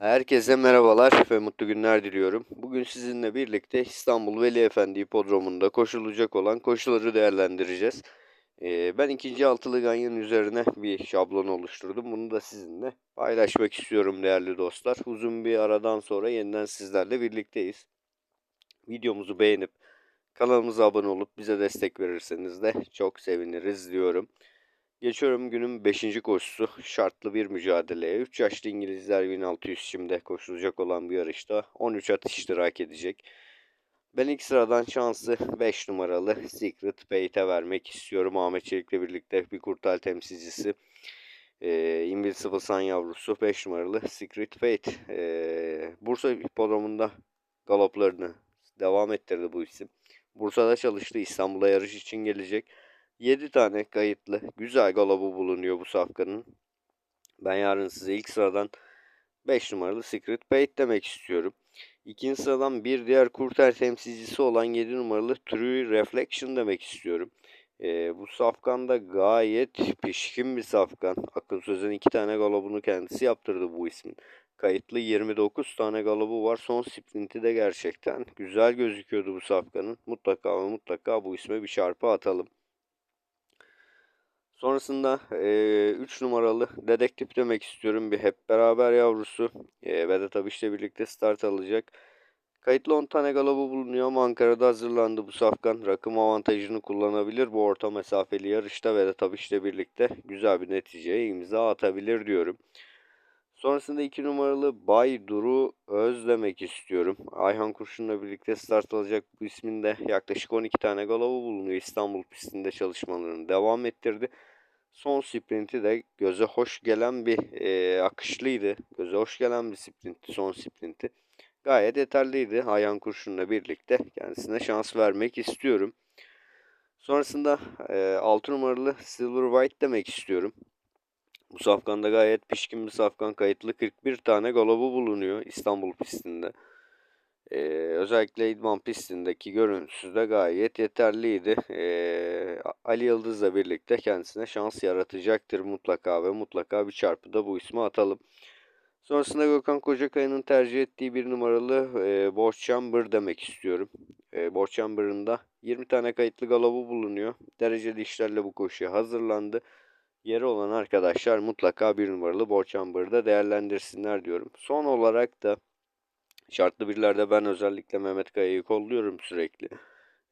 Herkese merhabalar ve mutlu günler diliyorum. Bugün sizinle birlikte İstanbul Veli Efendi Hipodromu'nda koşulacak olan koşuları değerlendireceğiz. Ee, ben ikinci altılı ganyanın üzerine bir şablon oluşturdum. Bunu da sizinle paylaşmak istiyorum değerli dostlar. Uzun bir aradan sonra yeniden sizlerle birlikteyiz. Videomuzu beğenip kanalımıza abone olup bize destek verirseniz de çok seviniriz diyorum. Geçiyorum günün 5. koşusu. Şartlı bir mücadeleye. 3 yaşlı İngilizler 1600 şimdi koşulacak olan bir yarışta 13 at iştirak edecek. Ben ilk sıradan şansı 5 numaralı Secret Fate'e vermek istiyorum. Ahmet Çelik'le birlikte bir kurtal temsilcisi. Ee, Invincible Sun yavrusu 5 numaralı Secret Fate. Ee, Bursa hipodromunda galoplarını devam ettirdi bu isim. Bursa'da çalıştı. İstanbul'a yarış için gelecek. 7 tane kayıtlı güzel galobu bulunuyor bu safkanın. Ben yarın size ilk sıradan 5 numaralı Secret Bait demek istiyorum. İkinci sıradan bir diğer kurtar temsilcisi olan 7 numaralı True Reflection demek istiyorum. Ee, bu safkan da gayet pişkin bir safkan. Akın Sözen iki tane galobunu kendisi yaptırdı bu ismin. Kayıtlı 29 tane galobu var. Son sprinti de gerçekten güzel gözüküyordu bu safkanın. Mutlaka ve mutlaka bu isme bir çarpı atalım. Sonrasında 3 e, numaralı dedektif demek istiyorum. Bir hep beraber yavrusu. E, Vedat Abiş'le birlikte start alacak. Kayıtlı 10 tane galobu bulunuyor ama Ankara'da hazırlandı bu safkan. Rakım avantajını kullanabilir. Bu orta mesafeli yarışta Vedat Abiş'le birlikte güzel bir neticeye imza atabilir diyorum. Sonrasında 2 numaralı Bay Duru Öz demek istiyorum. Ayhan Kurşun'la birlikte start alacak bu isminde yaklaşık 12 tane galobu bulunuyor. İstanbul pistinde çalışmalarını devam ettirdi. Son sprinti de göze hoş gelen bir e, akışlıydı. Göze hoş gelen bir sprinti, son sprinti. Gayet yeterliydi. Ayhan Kurşun'la birlikte kendisine şans vermek istiyorum. Sonrasında e, 6 numaralı Silver White demek istiyorum. Bu safkanda gayet pişkin bir safkan kayıtlı 41 tane galobu bulunuyor İstanbul pistinde. Ee, özellikle idman pistindeki görüntüsü de gayet yeterliydi. Ee, Ali Yıldız'la birlikte kendisine şans yaratacaktır mutlaka ve mutlaka bir çarpıda bu ismi atalım. Sonrasında Gökhan Kocakaya'nın tercih ettiği bir numaralı e, Borç Chamber demek istiyorum. E, Borç Chamber'ın da 20 tane kayıtlı galobu bulunuyor. Dereceli işlerle bu koşuya hazırlandı. Yeri olan arkadaşlar mutlaka bir numaralı Borç Chamber'da değerlendirsinler diyorum. Son olarak da Şartlı birlerde ben özellikle Mehmet Kaya'yı kolluyorum sürekli.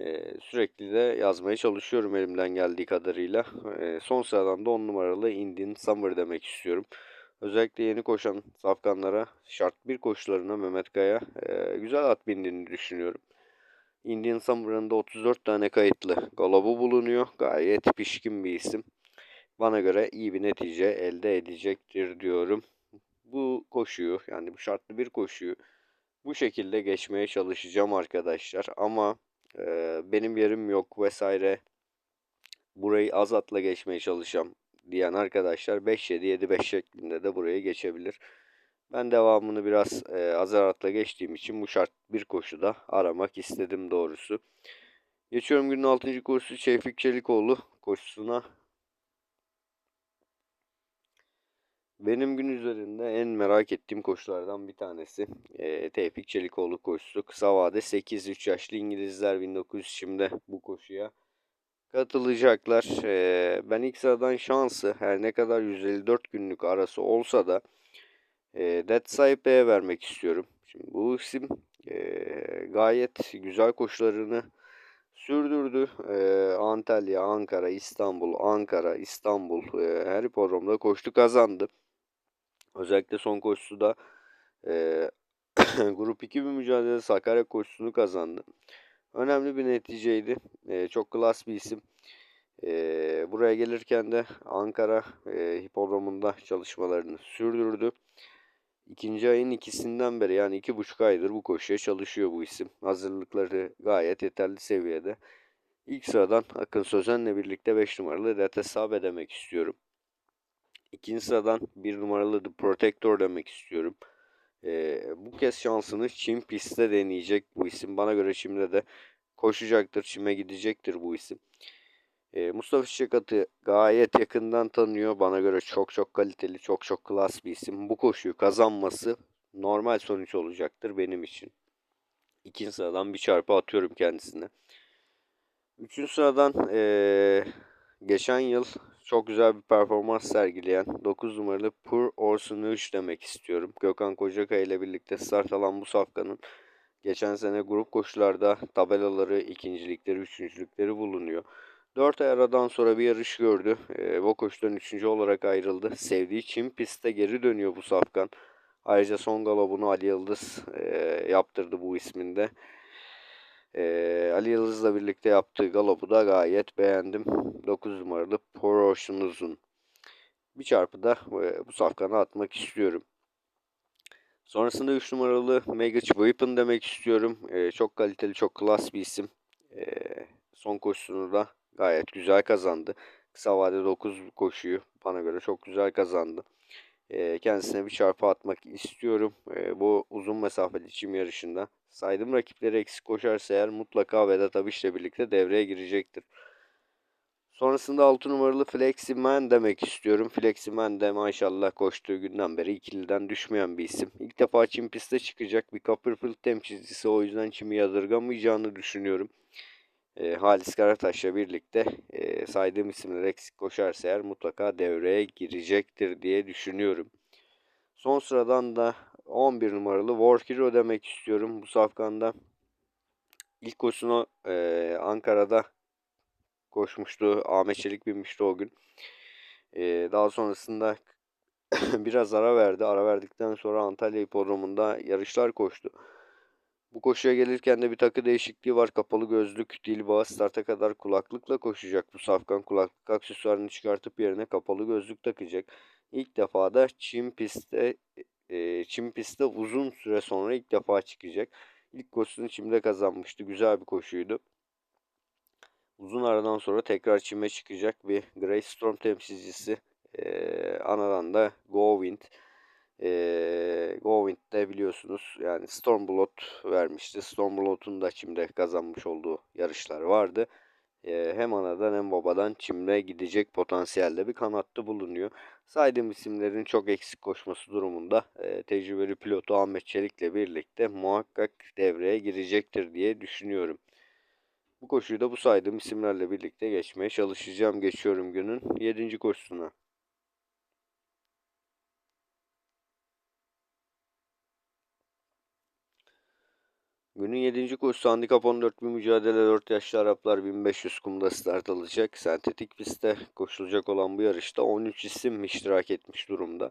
Ee, sürekli de yazmaya çalışıyorum elimden geldiği kadarıyla. Ee, son sıradan da 10 numaralı Indian Summer demek istiyorum. Özellikle yeni koşan safkanlara şart bir koşularına Mehmet Kaya e, güzel at bindiğini düşünüyorum. Indian Summer'ın da 34 tane kayıtlı galobu bulunuyor. Gayet pişkin bir isim. Bana göre iyi bir netice elde edecektir diyorum. Bu koşuyu yani bu şartlı bir koşuyu bu şekilde geçmeye çalışacağım arkadaşlar. Ama e, benim yerim yok vesaire. Burayı az atla geçmeye çalışacağım diyen arkadaşlar 5-7-7-5 şeklinde de buraya geçebilir. Ben devamını biraz e, azar atla geçtiğim için bu şart bir koşuda aramak istedim doğrusu. Geçiyorum günün 6. koşusu Şevfik Çelikoğlu koşusuna. Benim gün üzerinde en merak ettiğim koşulardan bir tanesi e, Tevfik Çelikoğlu koşusu. Kısa vade 8-3 yaşlı İngilizler 1900 şimdi bu koşuya katılacaklar. E, ben ilk sıradan şansı her ne kadar 154 günlük arası olsa da e, Dead Sahibe'ye vermek istiyorum. Şimdi bu isim e, gayet güzel koşularını sürdürdü. E, Antalya, Ankara, İstanbul, Ankara, İstanbul e, her hipodromda koştu kazandı. Özellikle son koşusu da e, Grup 2 bir mücadele Sakarya koşusunu kazandı. Önemli bir neticeydi. E, çok klas bir isim. E, buraya gelirken de Ankara e, hipodromunda çalışmalarını sürdürdü. İkinci ayın ikisinden beri yani iki buçuk aydır bu koşuya çalışıyor bu isim. Hazırlıkları gayet yeterli seviyede. İlk sıradan Akın Sözen'le birlikte 5 numaralı Detesabe demek istiyorum. İkinci sıradan bir numaralı The Protector demek istiyorum. Ee, bu kez şansını Çim pistte deneyecek bu isim. Bana göre Çim'de de koşacaktır. Çim'e gidecektir bu isim. Ee, Mustafa Çiçekat'ı gayet yakından tanıyor. Bana göre çok çok kaliteli, çok çok klas bir isim. Bu koşuyu kazanması normal sonuç olacaktır benim için. İkinci sıradan bir çarpı atıyorum kendisine. Üçüncü sıradan ee, geçen yıl çok güzel bir performans sergileyen 9 numaralı Pur Orson 3 demek istiyorum. Gökhan Kocakaya ile birlikte start alan bu safkanın geçen sene grup koşularda tabelaları, ikincilikleri, üçüncülükleri bulunuyor. 4 ay aradan sonra bir yarış gördü. E, bu koşudan 3. olarak ayrıldı. Sevdiği Çin pistte geri dönüyor bu safkan. Ayrıca son galobunu Ali Yıldız e, yaptırdı bu isminde. E, Ali Yıldız'la birlikte yaptığı galobu da gayet beğendim. 9 numaralı Poroş'un uzun. Bir çarpı da e, bu safkana atmak istiyorum. Sonrasında 3 numaralı Megach Weapon demek istiyorum. E, çok kaliteli, çok klas bir isim. E, son koşusunu da gayet güzel kazandı. Kısa vadede 9 koşuyu bana göre çok güzel kazandı. Kendisine bir çarpı atmak istiyorum. Bu uzun mesafeli çim yarışında. Saydım rakipleri eksik koşarsa eğer mutlaka Vedat Abiş'le birlikte devreye girecektir. Sonrasında 6 numaralı Fleximan demek istiyorum. Fleximan de maşallah koştuğu günden beri ikiliden düşmeyen bir isim. İlk defa çim piste çıkacak bir Copperfield temsilcisi o yüzden çimi yadırgamayacağını düşünüyorum. E, Halis Karataş'la birlikte e, saydığım isimler eksik koşarsa eğer mutlaka devreye girecektir diye düşünüyorum. Son sıradan da 11 numaralı War demek istiyorum bu safkanda. İlk koşusunu e, Ankara'da koşmuştu. Ahmet Çelik binmişti o gün. Ee, daha sonrasında biraz ara verdi. Ara verdikten sonra Antalya hipodromunda yarışlar koştu. Bu koşuya gelirken de bir takı değişikliği var. Kapalı gözlük, dil bağı starta kadar kulaklıkla koşacak. Bu safkan kulaklık aksesuarını çıkartıp yerine kapalı gözlük takacak. İlk defa da çim pistte e, çim pistte uzun süre sonra ilk defa çıkacak. İlk koşusunu çimde kazanmıştı. Güzel bir koşuydu. Uzun aradan sonra tekrar çime çıkacak bir Grey Storm temsilcisi. Ee, anadan da Gowind. Ee, Gowind de biliyorsunuz yani Stormblood vermişti. Stormblood'un da çimde kazanmış olduğu yarışlar vardı. Ee, hem anadan hem babadan çimde gidecek potansiyelde bir kanattı bulunuyor. Saydığım isimlerin çok eksik koşması durumunda e, tecrübeli pilotu Ahmet Çelik'le birlikte muhakkak devreye girecektir diye düşünüyorum. Bu koşuyu da bu saydığım isimlerle birlikte geçmeye çalışacağım. Geçiyorum günün 7. koşusuna. Günün 7. koşusu handikap 14 bir mücadele 4 yaşlı Araplar 1500 kumda start alacak. Sentetik pistte koşulacak olan bu yarışta 13 isim iştirak etmiş durumda.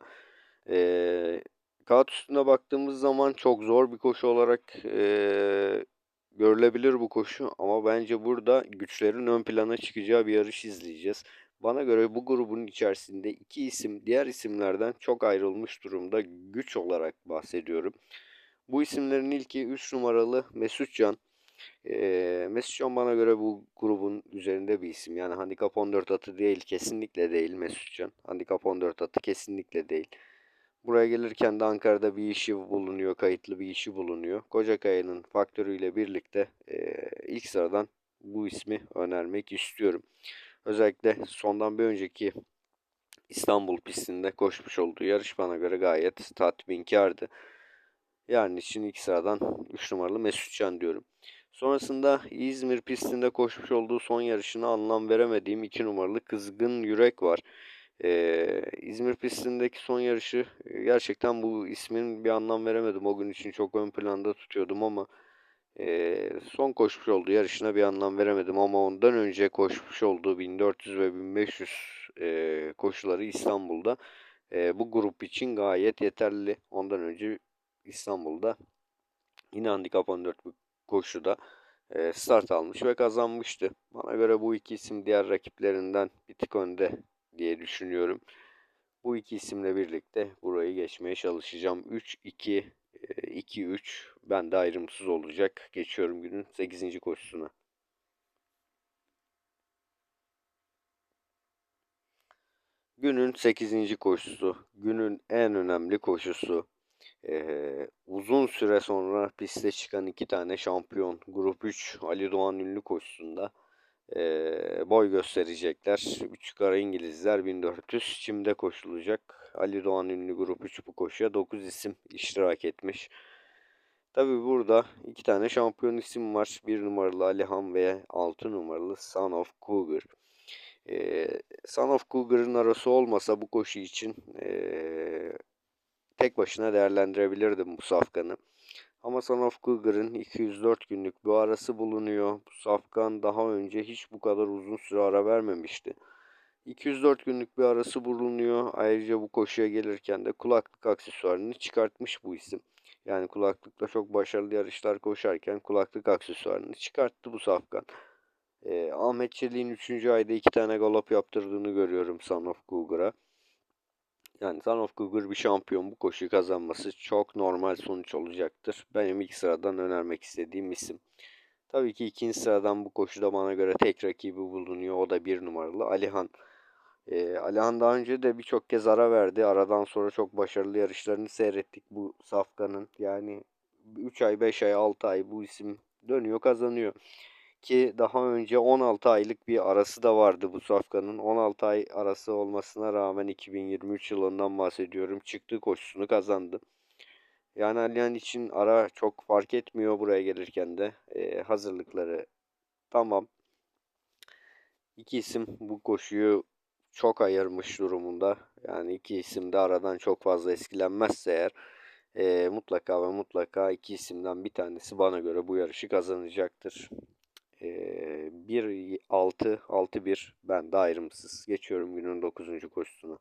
Ee, kağıt üstüne baktığımız zaman çok zor bir koşu olarak e, görülebilir bu koşu ama bence burada güçlerin ön plana çıkacağı bir yarış izleyeceğiz. Bana göre bu grubun içerisinde iki isim diğer isimlerden çok ayrılmış durumda güç olarak bahsediyorum. Bu isimlerin ilki 3 numaralı Mesutcan. Ee, Mesutcan bana göre bu grubun üzerinde bir isim. Yani handikap 14 atı değil kesinlikle değil Mesutcan. Handikap 14 atı kesinlikle değil. Buraya gelirken de Ankara'da bir işi bulunuyor, kayıtlı bir işi bulunuyor. Kocakaya'nın faktörüyle birlikte e, ilk sıradan bu ismi önermek istiyorum. Özellikle sondan bir önceki İstanbul pistinde koşmuş olduğu yarış bana göre gayet tatminkardı. Yani için ilk sıradan 3 numaralı Mesutcan diyorum. Sonrasında İzmir pistinde koşmuş olduğu son yarışına anlam veremediğim 2 numaralı Kızgın Yürek var. Ee, İzmir pistindeki son yarışı e, gerçekten bu ismin bir anlam veremedim. O gün için çok ön planda tutuyordum ama e, son koşmuş olduğu yarışına bir anlam veremedim. Ama ondan önce koşmuş olduğu 1400 ve 1500 e, koşuları İstanbul'da e, bu grup için gayet yeterli. Ondan önce İstanbul'da yine handikap 14 bir koşuda e, start almış ve kazanmıştı. Bana göre bu iki isim diğer rakiplerinden bir tık önde diye düşünüyorum. Bu iki isimle birlikte burayı geçmeye çalışacağım. 3-2 2-3 ben de ayrımsız olacak. Geçiyorum günün 8. koşusuna. Günün 8. koşusu. Günün en önemli koşusu. Ee, uzun süre sonra piste çıkan iki tane şampiyon. Grup 3 Ali Doğan ünlü koşusunda e, boy gösterecekler. 3 kara İngilizler 1400 çimde koşulacak. Ali Doğan ünlü grup 3 bu koşuya 9 isim iştirak etmiş. Tabi burada iki tane şampiyon isim var. Bir numaralı Alihan ve 6 numaralı Son of Cougar. Ee, Son of Cougar'ın arası olmasa bu koşu için ee, tek başına değerlendirebilirdim bu safkanı. Ama Son of Cougar'ın 204 günlük bir arası bulunuyor. Bu safkan daha önce hiç bu kadar uzun süre ara vermemişti. 204 günlük bir arası bulunuyor. Ayrıca bu koşuya gelirken de kulaklık aksesuarını çıkartmış bu isim. Yani kulaklıkla çok başarılı yarışlar koşarken kulaklık aksesuarını çıkarttı bu safkan. Ee, Ahmet Çelik'in 3. ayda 2 tane galop yaptırdığını görüyorum Son of Cougar'a. Yani Son of Cougar bir şampiyon bu koşuyu kazanması çok normal sonuç olacaktır. Benim ilk sıradan önermek istediğim isim. Tabii ki ikinci sıradan bu koşuda bana göre tek rakibi bulunuyor. O da bir numaralı Alihan. Ee, Alihan daha önce de birçok kez ara verdi. Aradan sonra çok başarılı yarışlarını seyrettik bu safkanın. Yani 3 ay, 5 ay, 6 ay bu isim dönüyor kazanıyor. Ki daha önce 16 aylık bir arası da vardı bu safkanın. 16 ay arası olmasına rağmen 2023 yılından bahsediyorum. Çıktığı koşusunu kazandı. Yani Alihan için ara çok fark etmiyor buraya gelirken de. Ee, hazırlıkları tamam. İki isim bu koşuyu çok ayırmış durumunda. Yani iki isim de aradan çok fazla eskilenmezse eğer e, mutlaka ve mutlaka iki isimden bir tanesi bana göre bu yarışı kazanacaktır. E, 1-6, 6-1 ben de ayrımsız. Geçiyorum günün 9. koşusuna.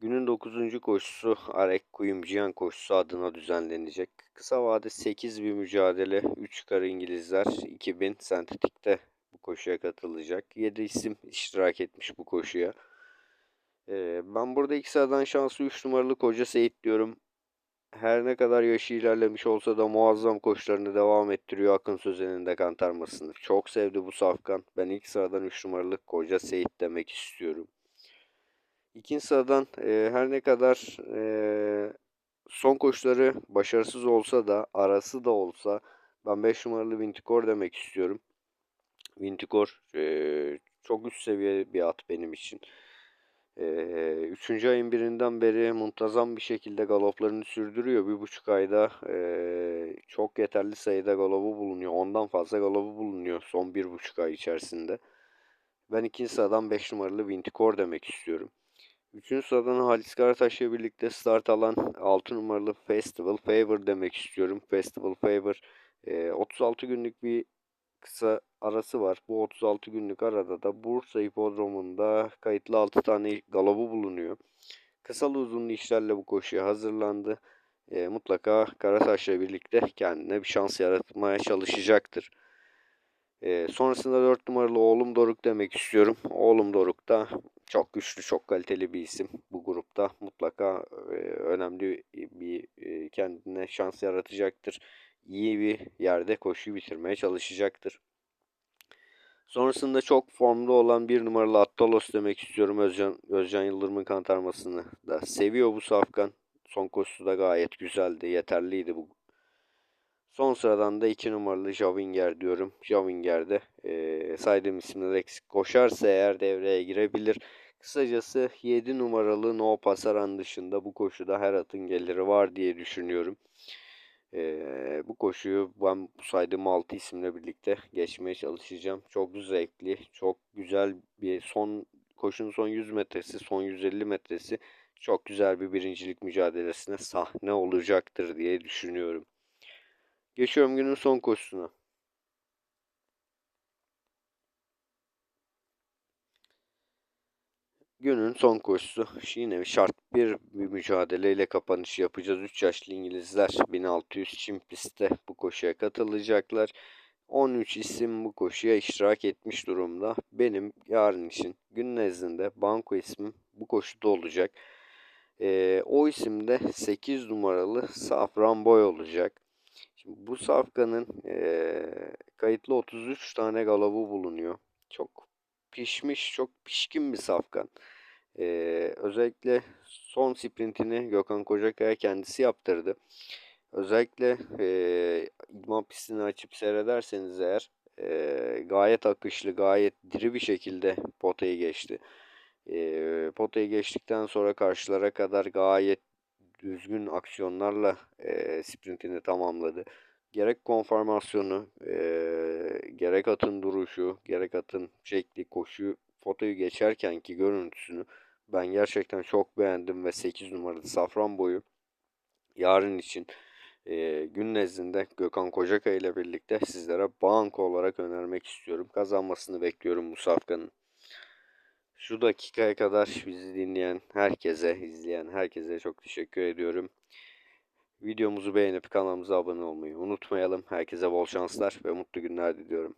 Günün 9. koşusu Arek Kuyumciyan koşusu adına düzenlenecek. Kısa vade 8 bir mücadele. 3 kar İngilizler 2000 sentetikte bu koşuya katılacak. 7 isim iştirak etmiş bu koşuya. Ee, ben burada ilk sıradan şansı 3 numaralı Koca Seyit diyorum. Her ne kadar yaşı ilerlemiş olsa da muazzam koşularını devam ettiriyor Akın Sözen'in de kantarmasını. Çok sevdi bu safkan. Ben ilk sıradan 3 numaralı Koca Seyit demek istiyorum. İkinci sıradan e, her ne kadar e, son koşuları başarısız olsa da arası da olsa ben 5 numaralı Vintikor demek istiyorum. Vintikor e, çok üst seviye bir at benim için. Üçüncü ayın birinden beri muntazam bir şekilde galoplarını sürdürüyor. Bir buçuk ayda çok yeterli sayıda galobu bulunuyor. Ondan fazla galobu bulunuyor son bir buçuk ay içerisinde. Ben ikinci sıradan 5 numaralı Vintikor demek istiyorum. Üçüncü sıradan Halis Karataş'la birlikte start alan 6 numaralı Festival Favor demek istiyorum. Festival Favor e, 36 günlük bir kısa arası var. Bu 36 günlük arada da Bursa Hipodromu'nda kayıtlı 6 tane galobu bulunuyor. Kısalı uzunlu işlerle bu koşuya hazırlandı. E, mutlaka Karataş'la birlikte kendine bir şans yaratmaya çalışacaktır. E, sonrasında 4 numaralı oğlum Doruk demek istiyorum. Oğlum Doruk da çok güçlü, çok kaliteli bir isim bu grupta. Mutlaka e, önemli bir e, kendine şans yaratacaktır. İyi bir yerde koşuyu bitirmeye çalışacaktır. Sonrasında çok formda olan bir numaralı Attalos demek istiyorum Özcan, Özcan Yıldırım'ın kantarmasını da seviyor bu safkan. Son koşusu da gayet güzeldi, yeterliydi bu Son sıradan da 2 numaralı Javinger diyorum. Javinger de e, saydığım isimler eksik koşarsa eğer devreye girebilir. Kısacası 7 numaralı No Pasaran dışında bu koşuda her atın geliri var diye düşünüyorum. E, bu koşuyu ben saydığım 6 isimle birlikte geçmeye çalışacağım. Çok zevkli, çok güzel bir son koşunun son 100 metresi, son 150 metresi çok güzel bir birincilik mücadelesine sahne olacaktır diye düşünüyorum. Geçiyorum günün son koşusuna. Günün son koşusu. Yine şart bir, bir mücadeleyle kapanış yapacağız. 3 yaşlı İngilizler 1600 çim pistte bu koşuya katılacaklar. 13 isim bu koşuya iştirak etmiş durumda. Benim yarın için gün nezdinde banko ismim bu koşuda olacak. Ee, o isimde 8 numaralı Safran Boy olacak. Şimdi bu safkanın e, kayıtlı 33 tane galobu bulunuyor. Çok pişmiş, çok pişkin bir safkan. E, özellikle son sprintini Gökhan Kocakaya kendisi yaptırdı. Özellikle e, idman pistini açıp seyrederseniz eğer e, gayet akışlı, gayet diri bir şekilde potayı geçti. E, potayı geçtikten sonra karşılara kadar gayet düzgün aksiyonlarla e, sprintini tamamladı. Gerek konformasyonu, e, gerek atın duruşu, gerek atın şekli, koşu, fotoyu geçerkenki görüntüsünü ben gerçekten çok beğendim ve 8 numaralı safran boyu yarın için e, gün nezdinde Gökhan Kocakay ile birlikte sizlere banko olarak önermek istiyorum. Kazanmasını bekliyorum bu safkanın. Şu dakikaya kadar bizi dinleyen herkese, izleyen herkese çok teşekkür ediyorum. Videomuzu beğenip kanalımıza abone olmayı unutmayalım. Herkese bol şanslar ve mutlu günler diliyorum.